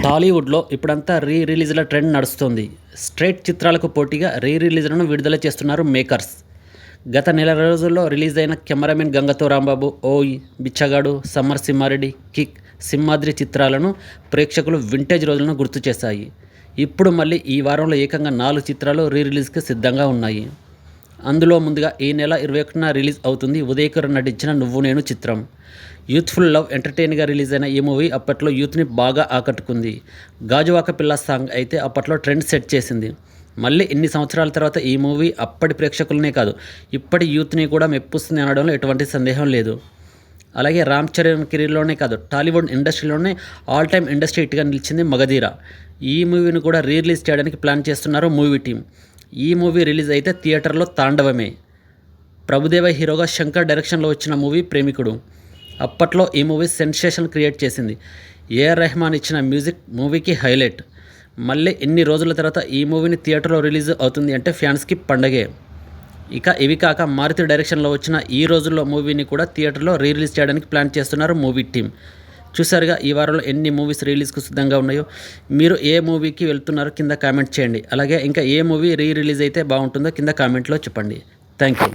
టాలీవుడ్లో ఇప్పుడంతా రీ రిలీజ్ల ట్రెండ్ నడుస్తుంది. స్ట్రైట్ చిత్రాలకు పోటీగా రీ రిలీజ్లను విడుదల చేస్తున్నారు మేకర్స్ గత నెల రోజుల్లో రిలీజ్ అయిన కెమెరామెన్ గంగతో రాంబాబు ఓయ్ బిచ్చగాడు సమ్మర్ సింహారెడ్డి కిక్ సింహాద్రి చిత్రాలను ప్రేక్షకులు వింటేజ్ రోజులను గుర్తు చేశాయి. ఇప్పుడు మళ్ళీ ఈ వారంలో ఏకంగా నాలుగు చిత్రాలు రీ రిలీజ్కి సిద్ధంగా ఉన్నాయి. అందులో ముందుగా ఈ నెల ఇరవై ఒకటిన రిలీజ్ అవుతుంది ఉదయకరణ్ నటించిన నువ్వు నేను చిత్రం. యూత్ఫుల్ లవ్ ఎంటర్టైన్గా రిలీజ్ అయిన ఈ మూవీ అప్పట్లో యూత్ని బాగా ఆకట్టుకుంది. గాజువాక పిల్ల సాంగ్ అయితే అప్పట్లో ట్రెండ్ సెట్ చేసింది. మళ్ళీ ఇన్ని సంవత్సరాల తర్వాత ఈ మూవీ అప్పటి ప్రేక్షకులనే కాదు ఇప్పటి యూత్ని కూడా మెప్పుస్తుంది అనడంలో ఎటువంటి సందేహం లేదు. అలాగే రామ్ చరణ్ కెరీర్లోనే కాదు టాలీవుడ్ ఇండస్ట్రీలోనే ఆల్ టైమ్ ఇండస్ట్రీ హిట్గా నిలిచింది మగధీర. ఈ మూవీని కూడా రీ రిలీజ్ చేయడానికి ప్లాన్ చేస్తున్నారు మూవీ టీం. ఈ మూవీ రిలీజ్ అయితే థియేటర్లో తాండవమే. ప్రభుదేవ హీరోగా శంకర్ డైరెక్షన్లో వచ్చిన మూవీ ప్రేమికుడు. అప్పట్లో ఈ మూవీ సెన్సేషన్ క్రియేట్ చేసింది. ఏఆర్ రెహమాన్ ఇచ్చిన మ్యూజిక్ మూవీకి హైలైట్. మళ్ళీ ఎన్ని రోజుల తర్వాత ఈ మూవీని థియేటర్లో రిలీజ్ అవుతుంది అంటే ఫ్యాన్స్కి పండగే. ఇక ఇవి కాక మారుతి డైరెక్షన్లో వచ్చిన ఈ రోజుల్లో మూవీని కూడా థియేటర్లో రీ రిలీజ్ చేయడానికి ప్లాన్ చేస్తున్నారు మూవీ టీం చూసారుగా ఈ వారంలో ఎన్ని మూవీస్ రిలీజ్కు సిద్ధంగా ఉన్నాయో. మీరు ఏ మూవీకి వెళ్తున్నారో కింద కామెంట్ చేయండి. అలాగే ఇంకా ఏ మూవీ రీ రిలీజ్ అయితే బాగుంటుందో కింద కామెంట్లో చెప్పండి. Thank you